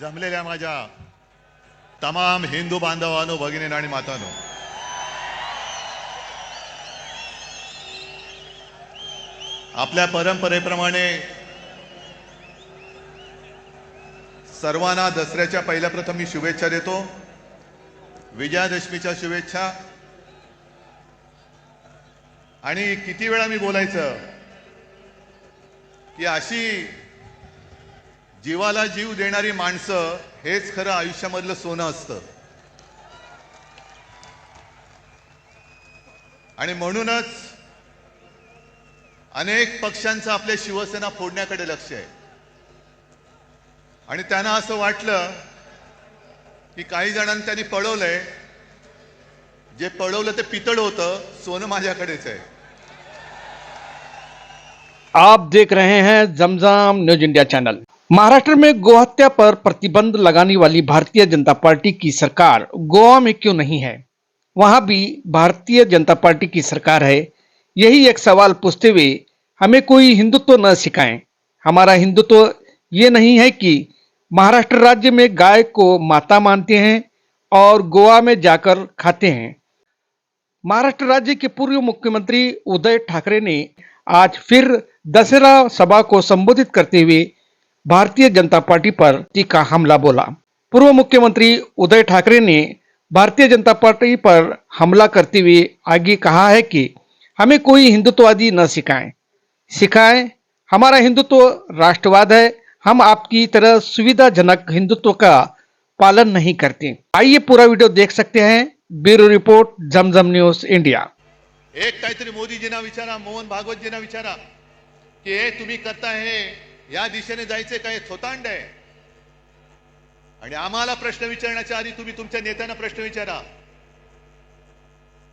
जमलेल्या माझ्या तमाम हिंदू बांधवांनो भगिनी आणि मातानो. आपल्या परंपरेप्रमाणे सर्वांना दसऱ्याच्या पहिल्या प्रथम मी शुभेच्छा देतो. विजयादशमीच्या शुभेच्छा. आणि किती वेळा मी बोलायचं की अशी जीवाला जीव देणारी माणसं हेच खरं आयुष्यामधलं सोनं असतं. आणि म्हणूनच अनेक पक्षांचं आपल्या शिवसेना फोडण्याकडे लक्ष आहे. आणि त्यांना असं वाटलं की काही जणांनी त्यांनी पळवलंय. जे पळवलं ते पितळ होतं सोनं माझ्याकडेच आहे. आप देख रहे हैं Zamzam News India channel. Maharashtra में गोहत्या पर प्रतिबंध लगाने वाली भारतीय जनता पार्टी की सरकार गोवा में क्यों नहीं है? वहाँ भी भारतीय जनता पार्टी की सरकार है। यही एक सवाल पूछते हुए हमें कोई हिंदुत्व न सिखाएँ। हमारा हिंदुत्व तो ये नहीं है कि महाराष्ट्र राज्य में गाय को माता मानते हैं और गोवा में जाकर खाते हैं। महाराष्ट्र राज्य के पूर्व मुख्यमंत्री उदय ठाकरे ने आज फिर दशहरा सभा को संबोधित करते हुए भारतीय जनता पार्टी पर तीखा हमला बोला। पूर्व मुख्यमंत्री उदय ठाकरे ने भारतीय जनता पार्टी पर हमला करते हुए आगे कहा है कि हमें कोई हिंदुत्ववादी न सिखाएँ। सिखाएँ, हमारा हिंदुत्व राष्ट्रवाद है, हम आपकी तरह सुविधाजनक हिंदुत्व का पालन नहीं करते। आइए पूरा वीडियो देख सकते हैं। Bureau report, Zamzam News, India. एक काहीतरी मोदीजींना विचारा, मोहन भागवतजींना विचारा की तुम्ही करताय हे या दिशेने जायचे काय? थोतांड आहे. आणि आम्हाला प्रश्न विचारण्याच्या आधी तुम्ही तुमच्या नेत्यांना प्रश्न विचारा.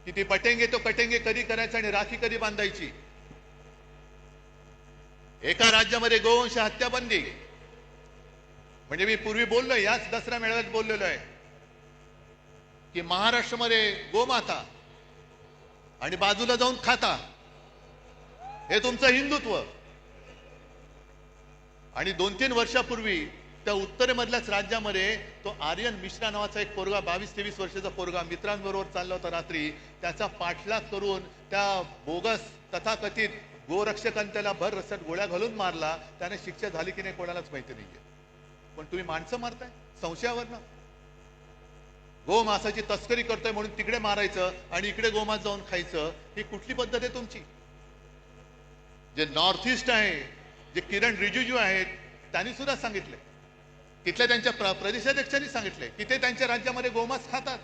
की ती पटेंगे तो कटेंगे कधी करायचं आणि राखी कधी बांधायची? एका राज्यामध्ये गोवंश हत्या बंदी म्हणजे मी पूर्वी बोललो याच दसरा मेळाव्यात बोललेलो आहे. की महाराष्ट्रामध्ये गोमाता आणि बाजूला जाऊन खाता. हे तुमचं हिंदुत्व. आणि दोन तीन वर्षापूर्वी त्या उत्तरेमधल्याच राज्यामध्ये तो आर्यन मिश्रा नावाचा एक पोरगा बावीस तेवीस वर्षाचा पोरगा मित्रांबरोबर चालला होता रात्री. त्याचा पाठलाग करून त्या बोगस तथाकथित गोरक्षकांनी त्याला भर रस्त्यात गोळ्या घालून मारला. त्याने शिक्षा झाली की नाही कोणालाच माहिती नाहीये. पण तुम्ही माणसं मारताय? संशयावरनं? गोमासाची तस्करी करतोय म्हणून तिकडे मारायचं आणि इकडे गोमास जाऊन खायचं ही कुठली पद्धत आहे तुमची? जे नॉर्थ ईस्ट आहे जे किरण रिजिजू आहेत त्यांनी सुद्धा सांगितले. तिथल्या त्यांच्या प्र- प्रदेशाध्यक्षांनी सांगितले की ते त्यांच्या राज्यामध्ये गोमास खातात.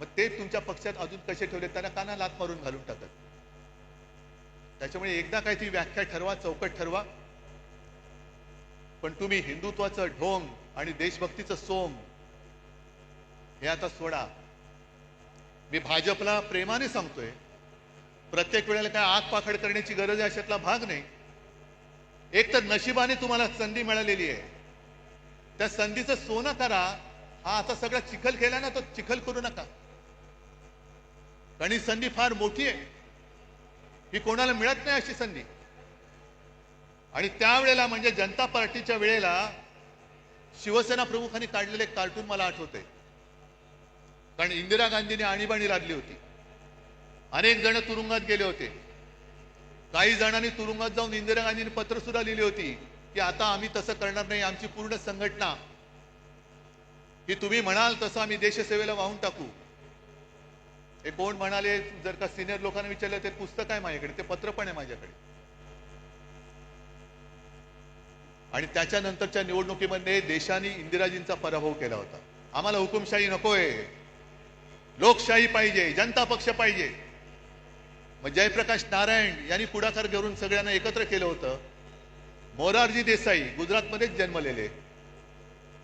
मग ते तुमच्या पक्षात अजून कसे ठेवले त्यांना काना लात मारून घालून टाकत त्याच्यामुळे एकदा काही ती व्याख्या ठरवा चौकट ठरवा. पण तुम्ही हिंदुत्वाचं ढोंग आणि देशभक्तीचं सोम हे आता सोडा. मी भाजपला प्रेमाने सांगतोय प्रत्येक वेळेला काय आग पाखड करण्याची गरज आहे अशातला भाग नाही. एक तर नशिबाने तुम्हाला संधी मिळालेली आहे. त्या संधीचं सोनं करा. हा आता सगळा चिखल केला ना तो चिखल करू नका. कारण ही संधी फार मोठी आहे. ही कोणाला मिळत नाही अशी संधी. आणि त्यावेळेला म्हणजे जनता पार्टीच्या वेळेला शिवसेना प्रमुखांनी काढलेले कार्टून मला आठवते कारण इंदिरा गांधींनी आणीबाणी लादली होती. अनेक जण तुरुंगात गेले होते. काही जणांनी तुरुंगात जाऊन इंदिरा गांधींनी पत्र सुद्धा लिहिली होती की आता आम्ही तसं करणार नाही आमची पूर्ण संघटना. की तुम्ही म्हणाल तसं आम्ही देशसेवेला वाहून टाकू. हे कोण म्हणाले जर का सिनियर लोकांना विचारलं ते पुस्तक आहे माझ्याकडे ते पत्र पण आहे माझ्याकडे. आणि त्याच्यानंतरच्या निवडणुकीमध्ये देशाने इंदिराजींचा पराभव केला होता. आम्हाला हुकुमशाही नकोय. लोकशाही पाहिजे जनता पक्ष पाहिजे. मग जयप्रकाश नारायण यांनी पुढाकार घेऊन सगळ्यांना एकत्र केलं होतं. मोरारजी देसाई गुजरातमध्येच जन्मलेले.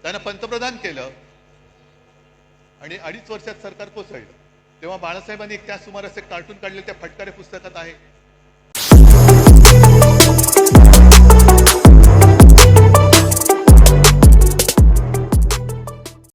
त्यांना पंतप्रधान केलं. आणि अडीच वर्षात सरकार कोसळलं. तेव्हा बाळासाहेबांनी त्या सुमारास एक कार्टून काढले त्या फटकारे पुस्तकात आहे.